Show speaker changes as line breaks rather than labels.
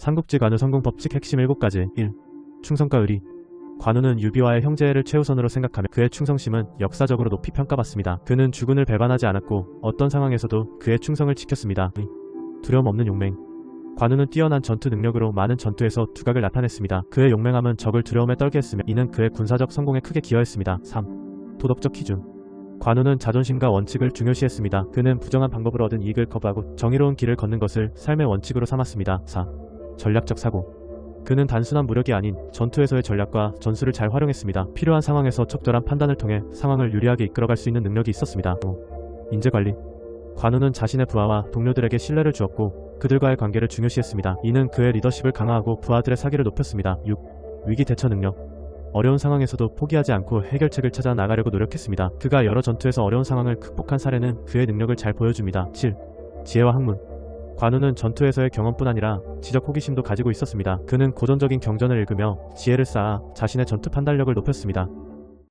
삼국지 관우 성공 법칙 핵심 7가지 1. 충성과 의리 관우는 유비와의 형제를 최우선으로 생각하며 그의 충성심은 역사적으로 높이 평가받습니다. 그는 주군을 배반하지 않았고 어떤 상황에서도 그의 충성을 지켰습니다. 두려움 없는 용맹 관우는 뛰어난 전투 능력으로 많은 전투에서 두각을 나타냈습니다. 그의 용맹함은 적을 두려움에 떨게 했으며 이는 그의 군사적 성공에 크게 기여했습니다. 3. 도덕적 기준 관우는 자존심과 원칙을 중요시했습니다. 그는 부정한 방법으로 얻은 이익을 거부하고 정의로운 길을 걷는 것을 삶의 원칙으로 삼았습니다. 4. 전략적 사고 그는 단순한 무력이 아닌 전투에서의 전략과 전술을 잘 활용했습니다. 필요한 상황에서 적절한 판단을 통해 상황을 유리하게 이끌어갈 수 있는 능력이 있었습니다. 5. 인재관리 관우는 자신의 부하와 동료들에게 신뢰를 주었고 그들과의 관계를 중요시했습니다. 이는 그의 리더십을 강화하고 부하들의 사기를 높였습니다. 6. 위기 대처 능력 어려운 상황에서도 포기하지 않고 해결책을 찾아 나가려고 노력했습니다. 그가 여러 전투에서 어려운 상황을 극복한 사례는 그의 능력을 잘 보여줍니다. 7. 지혜와 학문 관우는 전투에서의 경험뿐 아니라 지적 호기심도 가지고 있었습니다. 그는 고전적인 경전을 읽으며 지혜를 쌓아 자신의 전투 판단력을 높였습니다.